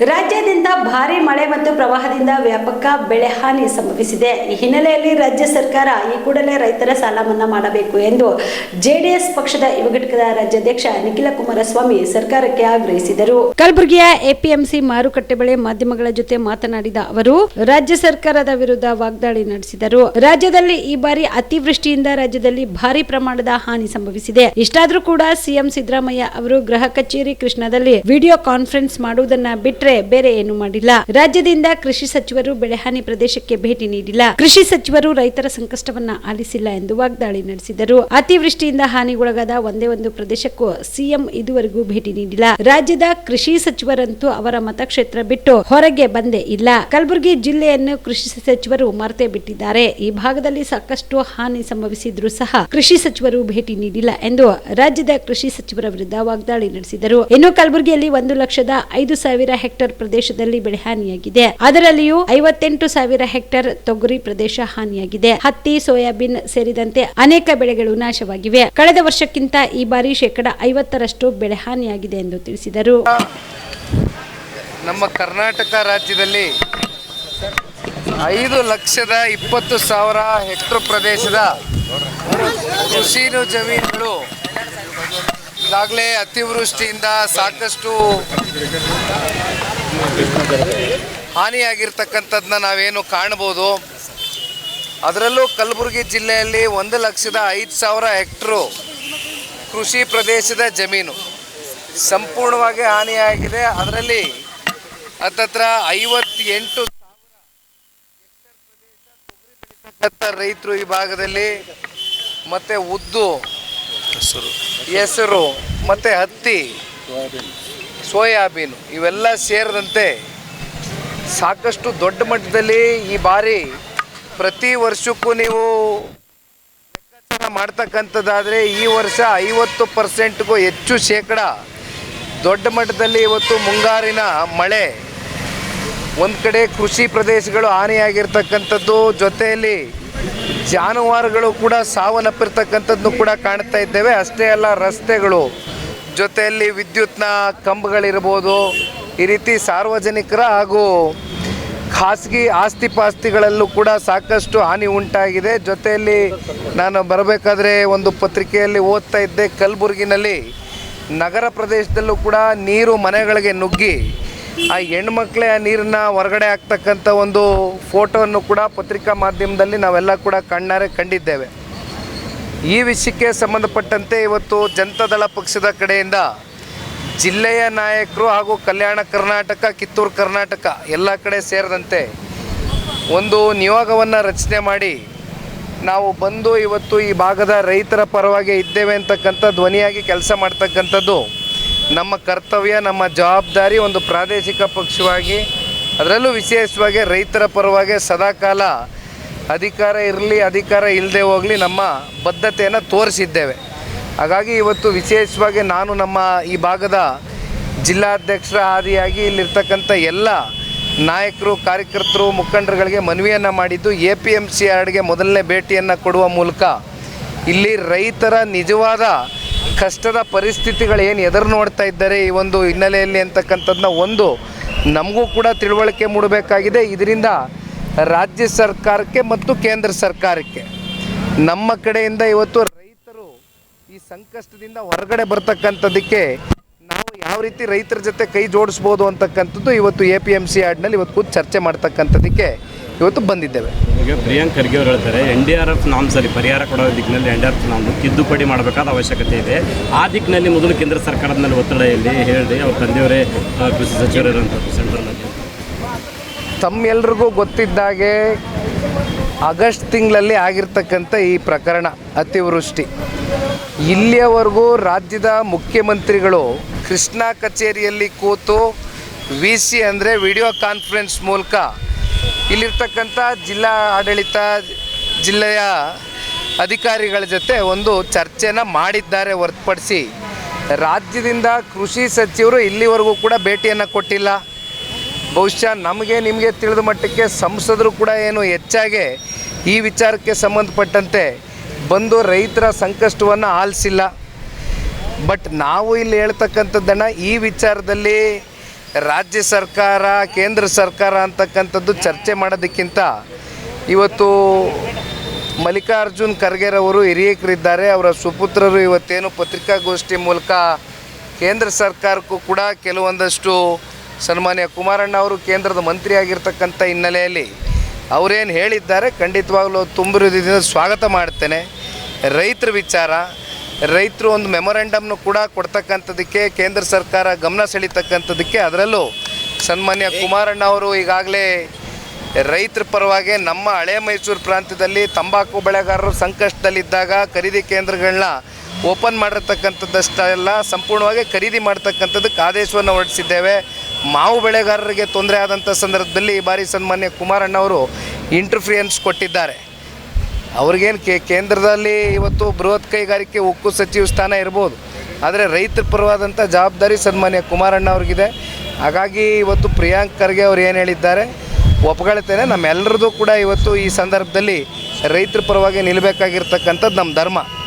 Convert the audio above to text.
ರಾಜ್ಯಾದ್ಯಂತ ಭಾರೀ ಮಳೆ ಮತ್ತು ಪ್ರವಾಹದಿಂದ ವ್ಯಾಪಕ ಬೆಳೆ ಹಾನಿ ಸಂಭವಿಸಿದೆ. ಈ ಹಿನ್ನೆಲೆಯಲ್ಲಿ ರಾಜ್ಯ ಸರ್ಕಾರ ಈ ಕೂಡಲೇ ರೈತರ ಸಾಲ ಮನ್ನಾ ಮಾಡಬೇಕು ಎಂದು ಜೆಡಿಎಸ್ ಪಕ್ಷದ ಯುವ ರಾಜ್ಯಾಧ್ಯಕ್ಷ ನಿಖಿಲ ಕುಮಾರಸ್ವಾಮಿ ಸರ್ಕಾರಕ್ಕೆ ಆಗ್ರಹಿಸಿದರು. ಕಲಬುರಗಿಯ ಎಪಿಎಂಸಿ ಮಾರುಕಟ್ಟೆ ಬಳಿ ಮಾಧ್ಯಮಗಳ ಜೊತೆ ಮಾತನಾಡಿದ ಅವರು, ರಾಜ್ಯ ಸರ್ಕಾರದ ವಿರುದ್ಧ ವಾಗ್ದಾಳಿ ನಡೆಸಿದರು. ರಾಜ್ಯದಲ್ಲಿ ಈ ಬಾರಿ ಅತಿವೃಷ್ಟಿಯಿಂದ ರಾಜ್ಯದಲ್ಲಿ ಭಾರಿ ಪ್ರಮಾಣದ ಹಾನಿ ಸಂಭವಿಸಿದೆ. ಇಷ್ಟಾದರೂ ಕೂಡ ಸಿಎಂ ಸಿದ್ದರಾಮಯ್ಯ ಅವರು ಗೃಹ ಕಚೇರಿ ಕೃಷ್ಣದಲ್ಲಿ ವಿಡಿಯೋ ಕಾನ್ಫರೆನ್ಸ್ ಮಾಡುವುದನ್ನ ಬಿಟ್ರೆ ಬೇರೆ ಏನು ಮಾಡಿಲ್ಲ. ರಾಜ್ಯದಿಂದ ಕೃಷಿ ಸಚಿವರು ಬೆಳೆಹಾನಿ ಪ್ರದೇಶಕ್ಕೆ ಭೇಟಿ ನೀಡಿಲ್ಲ. ಕೃಷಿ ಸಚಿವರು ರೈತರ ಸಂಕಷ್ಟವನ್ನ ಆಲಿಸಿಲ್ಲ ಎಂದು ವಾಗ್ದಾಳಿ ನಡೆಸಿದರು. ಅತಿವೃಷ್ಟಿಯಿಂದ ಹಾನಿಗೊಳಗಾದ ಒಂದೇ ಒಂದು ಪ್ರದೇಶಕ್ಕೂ ಸಿಎಂ ಇದುವರೆಗೂ ಭೇಟಿ ನೀಡಿಲ್ಲ. ರಾಜ್ಯದ ಕೃಷಿ ಸಚಿವರಂತೂ ಅವರ ಮತಕ್ಷೇತ್ರ ಬಿಟ್ಟು ಹೊರಗೆ ಬಂದೇ ಇಲ್ಲ. ಕಲಬುರಗಿ ಜಿಲ್ಲೆಯನ್ನು ಕೃಷಿ ಸಚಿವರು ಮರೆತೇ ಬಿಟ್ಟಿದ್ದಾರೆ. ಈ ಭಾಗದಲ್ಲಿ ಸಾಕಷ್ಟು ಹಾನಿ ಸಂಭವಿಸಿದ್ರೂ ಸಹ ಕೃಷಿ ಸಚಿವರು ಭೇಟಿ ನೀಡಿಲ್ಲ ಎಂದು ರಾಜ್ಯದ ಕೃಷಿ ಸಚಿವರ ವಿರುದ್ಧ ವಾಗ್ದಾಳಿ ನಡೆಸಿದರು. ಇನ್ನು ಕಲಬುರಗಿಯಲ್ಲಿ ಒಂದು ಲಕ್ಷದ ಐದು ಸಾವಿರ ಹೆಕ್ಟೇರ್ ಪ್ರದೇಶದಲ್ಲಿ ಬೆಳೆ ಹಾನಿಯಾಗಿದೆ. ಅದರಲ್ಲಿಯೂ ಐವತ್ತೆಂಟು ಸಾವಿರ ಹೆಕ್ಟೇರ್ ತೊಗರಿ ಪ್ರದೇಶ ಹಾನಿಯಾಗಿದೆ. ಹತ್ತಿ, ಸೋಯಾಬೀನ್ ಸೇರಿದಂತೆ ಅನೇಕ ಬೆಳೆಗಳು ನಾಶವಾಗಿವೆ. ಕಳೆದ ವರ್ಷಕ್ಕಿಂತ ಈ ಬಾರಿ ಶೇಕಡ ಐವತ್ತರಷ್ಟು ಬೆಳೆ ಹಾನಿಯಾಗಿದೆ ಎಂದು ತಿಳಿಸಿದರು. ನಮ್ಮ ಕರ್ನಾಟಕ ರಾಜ್ಯದಲ್ಲಿ ಐದು ಲಕ್ಷದ ಇಪ್ಪತ್ತು ಸಾವಿರ ಹೆಕ್ಟರ್ ಪ್ರದೇಶದ ಕೃಷಿ ಜಮೀನುಗಳು ಈಗಾಗಲೇ ಅತಿವೃಷ್ಟಿಯಿಂದ ಸಾಕಷ್ಟು ಹಾನಿಯಾಗಿರ್ತಕ್ಕಂಥದ್ದನ್ನ ನಾವೇನು ಕಾಣ್ಬೋದು? ಅದರಲ್ಲೂ ಕಲಬುರಗಿ ಜಿಲ್ಲೆಯಲ್ಲಿ ಒಂದು ಲಕ್ಷದ ಐದು ಸಾವಿರ ಹೆಕ್ಟ್ರು ಕೃಷಿ ಪ್ರದೇಶದ ಜಮೀನು ಸಂಪೂರ್ಣವಾಗಿ ಹಾನಿಯಾಗಿದೆ. ಅದರಲ್ಲಿ ಹತ್ತತ್ರ ಐವತ್ತೆಂಟು ರೈತರು ಈ ಭಾಗದಲ್ಲಿ ಮತ್ತೆ ಉದ್ದು ಹೆಸರು ಮತ್ತೆ ಹತ್ತಿ. ಸೋಯಾಬೀನು ಇವೆಲ್ಲ ಸೇರಿದಂತೆ ಸಾಕಷ್ಟು ದೊಡ್ಡ ಮಟ್ಟದಲ್ಲಿ ಈ ಬಾರಿ ಪ್ರತಿ ವರ್ಷಕ್ಕೂ ನೀವು ಲೆಕ್ಕಾಚಾರ ಮಾಡ್ತಕ್ಕಂಥದ್ದಾದರೆ ಈ ವರ್ಷ ಐವತ್ತು ಪರ್ಸೆಂಟ್ಗೂ ಹೆಚ್ಚು ಶೇಕಡ ದೊಡ್ಡ ಮಟ್ಟದಲ್ಲಿ ಇವತ್ತು ಮುಂಗಾರಿನ ಮಳೆ. ಒಂದು ಕಡೆ ಕೃಷಿ ಪ್ರದೇಶಗಳು ಹಾನಿಯಾಗಿರ್ತಕ್ಕಂಥದ್ದು, ಜೊತೆಯಲ್ಲಿ ಜಾನುವಾರುಗಳು ಕೂಡ ಸಾವನ್ನಪ್ಪಿರ್ತಕ್ಕಂಥದ್ದು ಕೂಡ ಕಾಣ್ತಾ ಇದ್ದೇವೆ. ಅಷ್ಟೇ ಅಲ್ಲ, ರಸ್ತೆಗಳು ಜೊತೆಯಲ್ಲಿ ವಿದ್ಯುತ್ನ ಕಂಬಗಳಿರ್ಬೋದು, ಈ ರೀತಿ ಸಾರ್ವಜನಿಕರ ಹಾಗೂ ಖಾಸಗಿ ಆಸ್ತಿ ಪಾಸ್ತಿಗಳಲ್ಲೂ ಕೂಡ ಸಾಕಷ್ಟು ಹಾನಿ ಉಂಟಾಗಿದೆ. ಜೊತೆಯಲ್ಲಿ ನಾನು ಬರಬೇಕಾದ್ರೆ ಒಂದು ಪತ್ರಿಕೆಯಲ್ಲಿ ಓದ್ತಾ ಇದ್ದೆ, ಕಲಬುರಗಿನಲ್ಲಿ. ನಗರ ಪ್ರದೇಶದಲ್ಲೂ ಕೂಡ ನೀರು ಮನೆಗಳಿಗೆ ನುಗ್ಗಿ, ಆ ಹೆಣ್ಮಕ್ಳೇ ಆ ನೀರನ್ನ ಹೊರಗಡೆ ಆಗ್ತಕ್ಕಂಥ ಒಂದು ಫೋಟೋವನ್ನು ಕೂಡ ಪತ್ರಿಕಾ ಮಾಧ್ಯಮದಲ್ಲಿ ನಾವೆಲ್ಲ ಕೂಡ ಕಣ್ಣಾರೆ ಕಂಡಿದ್ದೇವೆ. ಈ ವಿಷಯಕ್ಕೆ ಸಂಬಂಧಪಟ್ಟಂತೆ ಇವತ್ತು ಜನತಾದಳ ಪಕ್ಷದ ಕಡೆಯಿಂದ ಜಿಲ್ಲೆಯ ನಾಯಕರು ಹಾಗೂ ಕಲ್ಯಾಣ ಕರ್ನಾಟಕ, ಕಿತ್ತೂರು ಕರ್ನಾಟಕ ಎಲ್ಲ ಕಡೆ ಸೇರಿದಂತೆ ಒಂದು ನಿಯೋಗವನ್ನು ರಚನೆ ಮಾಡಿ ನಾವು ಬಂದು ಇವತ್ತು ಈ ಭಾಗದ ರೈತರ ಪರವಾಗಿ ಇದ್ದೇವೆ ಅಂತಕ್ಕಂಥ ಧ್ವನಿಯಾಗಿ ಕೆಲಸ ಮಾಡ್ತಕ್ಕಂಥದ್ದು ನಮ್ಮ ಕರ್ತವ್ಯ, ನಮ್ಮ ಜವಾಬ್ದಾರಿ ಒಂದು ಪ್ರಾದೇಶಿಕ ಪಕ್ಷವಾಗಿ, ಅದರಲ್ಲೂ ವಿಶೇಷವಾಗಿ ರೈತರ ಪರವಾಗಿ ಸದಾಕಾಲ ಅಧಿಕಾರ ಇರಲಿ, ಅಧಿಕಾರ ಇಲ್ಲದೆ ಹೋಗಲಿ ನಮ್ಮ ಬದ್ಧತೆಯನ್ನು ತೋರಿಸಿದ್ದೇವೆ. ಹಾಗಾಗಿ ಇವತ್ತು ವಿಶೇಷವಾಗಿ ನಾನು ನಮ್ಮ ಈ ಭಾಗದ ಜಿಲ್ಲಾಧ್ಯಕ್ಷರ ಆದಿಯಾಗಿ ಇಲ್ಲಿರ್ತಕ್ಕಂಥ ಎಲ್ಲ ನಾಯಕರು, ಕಾರ್ಯಕರ್ತರು, ಮುಖಂಡರುಗಳಿಗೆ ಮನವಿಯನ್ನು ಮಾಡಿದ್ದು ಎ ಪಿ ಎಂ ಸಿ ಯಾರ್ಡ್ಗೆ ಮೊದಲನೇ ಭೇಟಿಯನ್ನು ಕೊಡುವ ಮೂಲಕ ಇಲ್ಲಿ ರೈತರ ನಿಜವಾದ ಕಷ್ಟದ ಪರಿಸ್ಥಿತಿಗಳು ಏನು ಎದುರು ನೋಡ್ತಾ ಇದ್ದಾರೆ ಈ ಒಂದು ಹಿನ್ನೆಲೆಯಲ್ಲಿ ಅಂತಕ್ಕಂಥದ್ದನ್ನ ಒಂದು ನಮಗೂ ಕೂಡ ತಿಳುವಳಿಕೆ ಮೂಡಬೇಕಾಗಿದೆ. ಇದರಿಂದ ರಾಜ್ಯ ಸರ್ಕಾರಕ್ಕೆ ಮತ್ತು ಕೇಂದ್ರ ಸರ್ಕಾರಕ್ಕೆ. ನಮ್ಮ ಕಡೆಯಿಂದ ಇವತ್ತು ರೈತರು ಈ ಸಂಕಷ್ಟದಿಂದ ಹೊರಗಡೆ ಬರ್ತಕ್ಕಂಥದ್ದಕ್ಕೆ ನಾವು ಯಾವ ರೀತಿ ರೈತರ ಜೊತೆ ಕೈ ಜೋಡಿಸ್ಬೋದು ಅಂತಕ್ಕಂಥದ್ದು ಇವತ್ತು ಎ ಪಿ ಎಂ ಸಿ ಆಡ್ನಲ್ಲಿ ಇವತ್ತು ಕೂತು ಚರ್ಚೆ ಮಾಡ್ತಕ್ಕಂಥದ್ದಕ್ಕೆ ಇವತ್ತು ಬಂದಿದ್ದೇವೆ. ಈಗ ಪ್ರಿಯಾಂಕ್ ಖರ್ಗೆ ಅವರು ಹೇಳ್ತಾರೆ, ಎನ್ ಡಿ ಆರ್ ಎಫ್ ನಾಮ್ಸಲ್ಲಿ ಪರಿಹಾರ ಕೊಡೋ ದಿಕ್ಕಿನಲ್ಲಿ ಎನ್ ಡಿ ಆರ್ ಎಫ್ ನಾಮ್ ತಿದ್ದುಪಡಿ ಮಾಡಬೇಕಾದ ಅವಶ್ಯಕತೆ ಇದೆ. ಆ ದಿಕ್ಕಿನಲ್ಲಿ ಮೊದಲು ಕೇಂದ್ರ ಸರ್ಕಾರದ ಮೇಲೆ ಒತ್ತಡ ಇಲ್ಲಿ ಹೇಳಿ ಅವ್ರ ತಂದೆಯವರೇ ಕೃಷಿ ಸಚಿವರು ಸೆಂಟ್ರಲ್ನಲ್ಲಿ ತಮ್ಮೆಲ್ರಿಗೂ ಗೊತ್ತಿದ್ದಾಗೆ ಆಗಸ್ಟ್ ತಿಂಗಳಲ್ಲಿ ಆಗಿರ್ತಕ್ಕಂಥ ಈ ಪ್ರಕರಣ ಅತಿವೃಷ್ಟಿ. ಇಲ್ಲಿಯವರೆಗೂ ರಾಜ್ಯದ ಮುಖ್ಯಮಂತ್ರಿಗಳು ಕೃಷ್ಣಾ ಕಚೇರಿಯಲ್ಲಿ ಕೂತು ವಿ ಸಿ ಅಂದರೆ ವಿಡಿಯೋ ಕಾನ್ಫರೆನ್ಸ್ ಮೂಲಕ ಇಲ್ಲಿರ್ತಕ್ಕಂಥ ಜಿಲ್ಲಾ ಆಡಳಿತ ಜಿಲ್ಲೆಯ ಅಧಿಕಾರಿಗಳ ಜೊತೆ ಒಂದು ಚರ್ಚೆನ ಮಾಡಿದ್ದಾರೆ ಹೊರತುಪಡಿಸಿ. ರಾಜ್ಯದಿಂದ ಕೃಷಿ ಸಚಿವರು ಇಲ್ಲಿವರೆಗೂ ಕೂಡ ಭೇಟಿಯನ್ನು ಕೊಟ್ಟಿಲ್ಲ. ಬಹುಶಃ ನಮಗೆ ನಿಮಗೆ ತಿಳಿದ ಮಟ್ಟಕ್ಕೆ ಸಂಸದರು ಕೂಡ ಏನು ಹೆಚ್ಚಾಗಿ ಈ ವಿಚಾರಕ್ಕೆ ಸಂಬಂಧಪಟ್ಟಂತೆ ಬಂದು ರೈತರ ಸಂಕಷ್ಟವನ್ನು ಆಲಿಸಿಲ್ಲ. ಬಟ್ ನಾವು ಇಲ್ಲಿ ಹೇಳ್ತಕ್ಕಂಥದ್ದನ್ನು ಈ ವಿಚಾರದಲ್ಲಿ ರಾಜ್ಯ ಸರ್ಕಾರ, ಕೇಂದ್ರ ಸರ್ಕಾರ ಅಂತಕ್ಕಂಥದ್ದು ಚರ್ಚೆ ಮಾಡೋದಕ್ಕಿಂತ ಇವತ್ತು ಮಲ್ಲಿಕಾರ್ಜುನ್ ಖರ್ಗೆರವರು ಹಿರಿಯಕರಿದ್ದಾರೆ. ಅವರ ಸುಪುತ್ರರು ಇವತ್ತೇನು ಪತ್ರಿಕಾಗೋಷ್ಠಿ ಮೂಲಕ ಕೇಂದ್ರ ಸರ್ಕಾರಕ್ಕೂ ಕೂಡ ಕೆಲವೊಂದಷ್ಟು ಸನ್ಮಾನ್ಯ ಕುಮಾರಣ್ಣ ಅವರು ಕೇಂದ್ರದ ಮಂತ್ರಿಯಾಗಿರ್ತಕ್ಕಂಥ ಹಿನ್ನೆಲೆಯಲ್ಲಿ ಅವರೇನು ಹೇಳಿದ್ದಾರೆ ಖಂಡಿತವಾಗಲೂ ತುಂಬ ಹೃದಯದಿಂದ ಸ್ವಾಗತ ಮಾಡ್ತೇನೆ. ರೈತರ ವಿಚಾರ ರೈತರು ಒಂದು ಮೆಮೊರೆಂಡಮ್ನು ಕೂಡ ಕೊಡ್ತಕ್ಕಂಥದ್ದಕ್ಕೆ ಕೇಂದ್ರ ಸರ್ಕಾರ ಗಮನ ಸೆಳೀತಕ್ಕಂಥದ್ದಕ್ಕೆ ಅದರಲ್ಲೂ ಸನ್ಮಾನ್ಯ ಕುಮಾರಣ್ಣ ಅವರು ಈಗಾಗಲೇ ರೈತರ ಪರವಾಗಿ ನಮ್ಮ ಹಳೆ ಮೈಸೂರು ಪ್ರಾಂತ್ಯದಲ್ಲಿ ತಂಬಾಕು ಬೆಳೆಗಾರರು ಸಂಕಷ್ಟದಲ್ಲಿದ್ದಾಗ ಖರೀದಿ ಕೇಂದ್ರಗಳನ್ನ ಓಪನ್ ಮಾಡಿರ್ತಕ್ಕಂಥದ್ದಷ್ಟೆಲ್ಲ ಸಂಪೂರ್ಣವಾಗಿ ಖರೀದಿ ಮಾಡ್ತಕ್ಕಂಥದ್ದಕ್ಕೆ ಆದೇಶವನ್ನು ಹೊರಡಿಸಿದ್ದೇವೆ. ಮಾವು ಬೆಳೆಗಾರರಿಗೆ ತೊಂದರೆ ಆದಂಥ ಸಂದರ್ಭದಲ್ಲಿ ಈ ಬಾರಿ ಸನ್ಮಾನ್ಯ ಕುಮಾರಣ್ಣವರು ಇಂಟರ್ಫಿಯನ್ಸ್ ಕೊಟ್ಟಿದ್ದಾರೆ. ಅವ್ರಿಗೇನು ಕೇ ಕೇಂದ್ರದಲ್ಲಿ ಇವತ್ತು ಬೃಹತ್ ಕೈಗಾರಿಕೆ ಉಕ್ಕು ಸಚಿವ ಸ್ಥಾನ ಇರ್ಬೋದು. ಆದರೆ ರೈತರ ಪರವಾದಂಥ ಜವಾಬ್ದಾರಿ ಸನ್ಮಾನ್ಯ ಕುಮಾರಣ್ಣ ಅವ್ರಿಗಿದೆ. ಹಾಗಾಗಿ ಇವತ್ತು ಪ್ರಿಯಾಂಕ್ ಖರ್ಗೆ ಅವ್ರು ಏನು ಹೇಳಿದ್ದಾರೆ, ಒಪ್ಕೊಳ್ತೇನೆ. ನಮ್ಮೆಲ್ಲರದ್ದು ಕೂಡ ಇವತ್ತು ಈ ಸಂದರ್ಭದಲ್ಲಿ ರೈತರ ಪರವಾಗಿ ನಿಲ್ಲಬೇಕಾಗಿರ್ತಕ್ಕಂಥದ್ದು ನಮ್ಮ ಧರ್ಮ.